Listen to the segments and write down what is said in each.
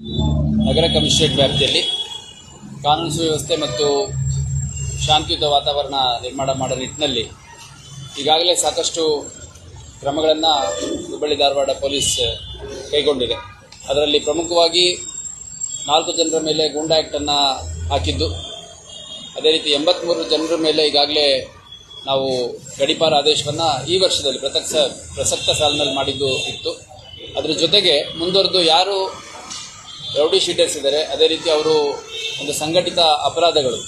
ನಗರ commissionerate ವ್ಯಾಪ್ತಿಯಲ್ಲಿ ಕಾನೂನು ಸುವ್ಯವಸ್ಥೆ ಮತ್ತು ಶಾಂತಿಯುತ ವಾತಾವರಣ ನಿರ್ಮಾಣ ಮಾಡೋ ನಿಟ್ಟಿನಲ್ಲಿ ಈಗಾಗಲೇ ಸಾಕಷ್ಟು ಕ್ರಮಗಳನ್ನು ಹುಬ್ಬಳ್ಳಿ ಧಾರವಾಡ ಪೊಲೀಸ್ ಕೈಗೊಂಡಿದೆ. ಅದರಲ್ಲಿ ಪ್ರಮುಖವಾಗಿ ನಾಲ್ಕು ಜನರ ಮೇಲೆ ಗೂಂಡಾ ಆ್ಯಕ್ಟನ್ನು ಹಾಕಿದ್ದು. ಅದೇ ರೀತಿ ಎಂಬತ್ತ್ಮೂರು ಜನರ ಮೇಲೆ ಈಗಾಗಲೇ ನಾವು ಗಡಿಪಾರ ಆದೇಶವನ್ನು ಈ ವರ್ಷದಲ್ಲಿ ಪ್ರಸಕ್ತ ಪ್ರಸಕ್ತ ಸಾಲಿನಲ್ಲಿ ಮಾಡಿದ್ದು ಇತ್ತು. ಅದರ ಜೊತೆಗೆ ಮುಂದುವರೆದು ಯಾರು ರೌಡಿ ಶೀಟರ್ಸ್ ಇದ್ದಾರೆ. ಅದೇ ರೀತಿ ಅವರು ಒಂದು ಸಂಘಟಿತ ಅಪರಾಧಗಳು.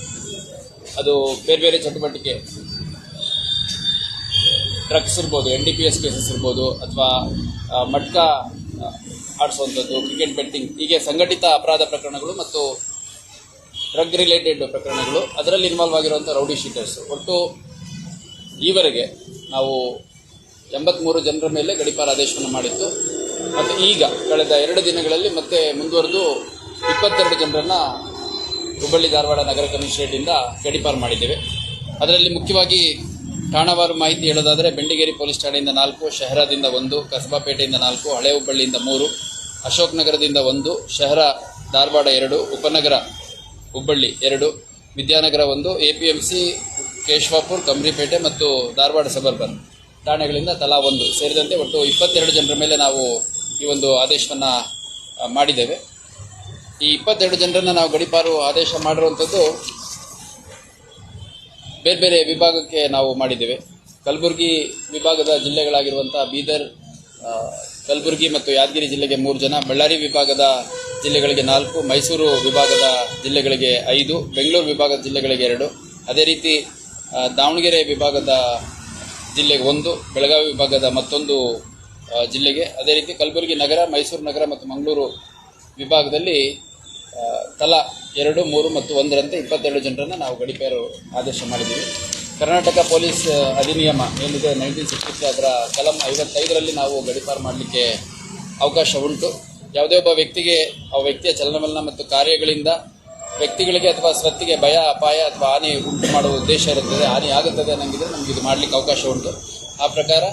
ಅದು ಬೇರೆ ಬೇರೆ ಚಟುವಟಿಕೆ. ಡ್ರಗ್ಸ್ ಇರ್ಬೋದು N D P S cases ಇರ್ಬೋದು, ಅಥವಾ ಮಟ್ಕ ಆಡಿಸುವಂಥದ್ದು ಕ್ರಿಕೆಟ್ ಬೆಟ್ಟಿಂಗ್ ಹೀಗೆ ಸಂಘಟಿತ ಅಪರಾಧ ಪ್ರಕರಣಗಳು ಮತ್ತು ಡ್ರಗ್ ರಿಲೇಟೆಡ್ ಪ್ರಕರಣಗಳು, ಅದರಲ್ಲಿ ಇನ್ವಾಲ್ವ್ ಆಗಿರುವಂಥ ರೌಡಿ ಶೀಟರ್ಸ್. ಒಟ್ಟು ಈವರೆಗೆ ನಾವು ಎಂಬತ್ತ್ಮೂರು ಜನರ ಮೇಲೆ ಗಡಿಪಾರ ಆದೇಶವನ್ನು ಮಾಡಿತ್ತು ಮತ್ತು ಈಗ ಕಳೆದ ಎರಡು ದಿನಗಳಲ್ಲಿ ಮತ್ತೆ ಮುಂದುವರೆದು ಇಪ್ಪತ್ತೆರಡು ಜನರನ್ನು ಹುಬ್ಬಳ್ಳಿ ಧಾರವಾಡ ನಗರ ಕಮಿಷನರೇಟಿಂದ ಗಡಿಪಾರು ಮಾಡಿದ್ದೇವೆ. ಅದರಲ್ಲಿ ಮುಖ್ಯವಾಗಿ ಠಾಣವಾರು ಮಾಹಿತಿ ಹೇಳೋದಾದರೆ ಬೆಂಡಿಗೇರಿ ಪೊಲೀಸ್ ಠಾಣೆಯಿಂದ ನಾಲ್ಕು, ಶಹರದಿಂದ ಒಂದು ಕಸಬಾಪೇಟೆಯಿಂದ ನಾಲ್ಕು, ಹಳೆ ಹುಬ್ಬಳ್ಳಿಯಿಂದ ಮೂರು, ಅಶೋಕ್ ನಗರದಿಂದ ಒಂದು, ಶಹರ ಧಾರವಾಡ ಎರಡು, ಉಪನಗರ ಹುಬ್ಬಳ್ಳಿ ಎರಡು, ವಿದ್ಯಾನಗರ ಒಂದು A P M C Keshavapur Kambripete ಮತ್ತು ಧಾರವಾಡ ಸಬರ್ಬನ್ ಠಾಣೆಗಳಿಂದ ತಲಾ ಒಂದು ಸೇರಿದಂತೆ ಒಟ್ಟು ಇಪ್ಪತ್ತೆರಡು ಜನರ ಮೇಲೆ ನಾವು ಈ ಒಂದು ಆದೇಶವನ್ನು ಮಾಡಿದ್ದೇವೆ. ಈ ಇಪ್ಪತ್ತೆರಡು ಜನರನ್ನು ನಾವು ಗಡಿಪಾರು ಆದೇಶ ಮಾಡಿರುವಂಥದ್ದು ಬೇರೆ ಬೇರೆ ವಿಭಾಗಕ್ಕೆ ನಾವು ಮಾಡಿದ್ದೇವೆ. ಕಲಬುರಗಿ ವಿಭಾಗದ ಜಿಲ್ಲೆಗಳಾಗಿರುವಂಥ ಬೀದರ್ ಕಲಬುರಗಿ ಮತ್ತು ಯಾದಗಿರಿ ಜಿಲ್ಲೆಗೆ ಮೂರು ಜನ, ಬಳ್ಳಾರಿ ವಿಭಾಗದ ಜಿಲ್ಲೆಗಳಿಗೆ ನಾಲ್ಕು, ಮೈಸೂರು ವಿಭಾಗದ ಜಿಲ್ಲೆಗಳಿಗೆ ಐದು, ಬೆಂಗಳೂರು ವಿಭಾಗದ ಜಿಲ್ಲೆಗಳಿಗೆ ಎರಡು. ಅದೇ ರೀತಿ ದಾವಣಗೆರೆ ವಿಭಾಗದ ಜಿಲ್ಲೆಗೆ ಒಂದು, ಬೆಳಗಾವಿ ವಿಭಾಗದ ಮತ್ತೊಂದು ಜಿಲ್ಲೆಗೆ. ಅದೇ ರೀತಿ ಕಲಬುರಗಿ ನಗರ, ಮೈಸೂರು ನಗರ ಮತ್ತು ಮಂಗಳೂರು ವಿಭಾಗದಲ್ಲಿ ತಲಾ ಎರಡು, ಮೂರು ಮತ್ತು ಒಂದರಂತೆ ಇಪ್ಪತ್ತೆರಡು ಜನರನ್ನು ನಾವು ಗಡಿಪೇರು ಆದೇಶ ಮಾಡಿದ್ದೀವಿ. ಕರ್ನಾಟಕ ಪೊಲೀಸ್ ಅಧಿನಿಯಮ ಏನಿದೆ ನೈನ್ಟೀನ್ ಸಿಕ್ಸ್ಟಿ ತ್ರೀ ಅದರ ಕಲಂ ಐವತ್ತೈದರಲ್ಲಿ ನಾವು ಗಡಿಪಾರು ಮಾಡಲಿಕ್ಕೆ ಅವಕಾಶ ಉಂಟು. ಯಾವುದೇ ಒಬ್ಬ ವ್ಯಕ್ತಿಗೆ, ಆ ವ್ಯಕ್ತಿಯ ಚಲನವಲನ ಮತ್ತು ಕಾರ್ಯಗಳಿಂದ ವ್ಯಕ್ತಿಗಳಿಗೆ ಅಥವಾ ಸ್ವತ್ತಿಗೆ ಭಯ, ಅಪಾಯ ಅಥವಾ ಹಾನಿ ಉಂಟು ಮಾಡುವ ಉದ್ದೇಶ ಇರುತ್ತದೆ, ಹಾನಿ ಆಗುತ್ತದೆ ಅನ್ನಂಗಿದ್ರೆ ನಮಗೆ ಇದು ಮಾಡಲಿಕ್ಕೆ ಅವಕಾಶ ಉಂಟು. ಆ ಪ್ರಕಾರ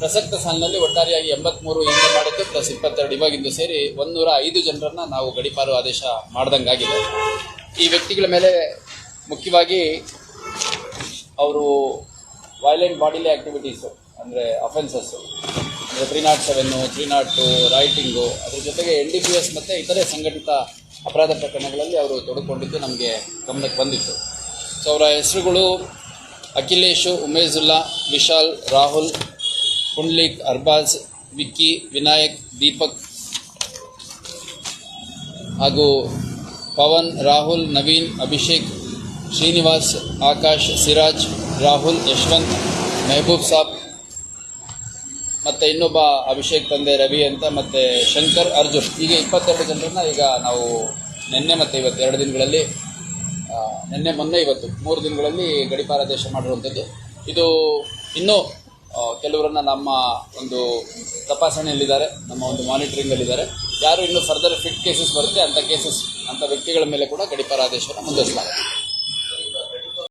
ಪ್ರಸಕ್ತ ಸಾಲಿನಲ್ಲಿ ಒಟ್ಟಾರೆಯಾಗಿ ಎಂಬತ್ಮೂರು ಹಿಂದೆ ಮಾಡಿದ್ದು, ಪ್ಲಸ್ ಇಪ್ಪತ್ತೆರಡು ಇವಾಗಿಂದು ಸೇರಿ ಒಂದೂರ ಐದು ಜನರನ್ನ ನಾವು ಗಡಿಪಾರು ಆದೇಶ ಮಾಡ್ದಂಗಾಗಿದೆ. ಈ ವ್ಯಕ್ತಿಗಳ ಮೇಲೆ ಮುಖ್ಯವಾಗಿ ಅವರು ವೈಲೆಂಟ್ ಬಾಡಿಲಿ ಆಕ್ಟಿವಿಟೀಸು ಅಂದರೆ ಅಫೆನ್ಸಸ್ಸು ಅಂದರೆ three nought seven three nought two writing ಅದ್ರ ಜೊತೆಗೆ ಎನ್ ಡಿ ಪಿ ಎಸ್ ಮತ್ತು ಇತರೆ ಸಂಘಟಿತ ಅಪರಾಧ ಪ್ರಕರಣಗಳಲ್ಲಿ ಅವರು ತೊಡಕೊಂಡಿದ್ದು ನಮಗೆ ಗಮನಕ್ಕೆ ಬಂದಿತ್ತು. ಸೊ ಅವರ ಹೆಸರುಗಳು ಅಖಿಲೇಶು ಉಮೇಜುಲ್ಲಾ ವಿಶಾಲ್, ರಾಹುಲ್ ಪುಂಡ್ಲಿಕ್, ಅರ್ಬಾಜ್, ವಿಕ್ಕಿ, ವಿನಾಯಕ್, ದೀಪಕ್ ಹಾಗೂ ಪವನ್, ರಾಹುಲ್, ನವೀನ್, ಅಭಿಷೇಕ್, ಶ್ರೀನಿವಾಸ್, ಆಕಾಶ್, ಸಿರಾಜ್, ರಾಹುಲ್, ಯಶವಂತ್, ಮೆಹಬೂಬ್ ಸಾಬ್ ಮತ್ತು ಇನ್ನೊಬ್ಬ ಅಭಿಷೇಕ್ ತಂದೆ ರವಿ ಅಂತ ಮತ್ತು ಶಂಕರ್, ಅರ್ಜುನ್. ಹೀಗೆ ಇಪ್ಪತ್ತೆರಡು ಜನರನ್ನು ಈಗ ನಾವು ನಿನ್ನೆ ಮತ್ತು ಇವತ್ತು ಎರಡು ದಿನಗಳಲ್ಲಿ ನಿನ್ನೆ ಮೊನ್ನೆ ಇವತ್ತು ಮೂರು ದಿನಗಳಲ್ಲಿ ಗಡಿಪಾರ ದೇಶ ಮಾಡಿರುವಂಥದ್ದು. ಇದು ಇನ್ನೂ ಕೆಲವರನ್ನ ನಮ್ಮ ಒಂದು ತಪಾಸಣೆಯಲ್ಲಿದ್ದಾರೆ, ನಮ್ಮ ಒಂದು ಮಾನಿಟರಿಂಗಲ್ಲಿದ್ದಾರೆ. ಯಾರು ಇನ್ನು ಫರ್ದರ್ ಫಿಟ್ ಕೇಸಸ್ ಬರುತ್ತೆ ಅಂತ ಕೇಸಸ್ ಅಂತ ವ್ಯಕ್ತಿಗಳ ಮೇಲೆ ಕೂಡ ಗಡಿಪಾರಾದೇಶವನ್ನು ಮುಂದುವರಿಸಲಾಗುತ್ತೆ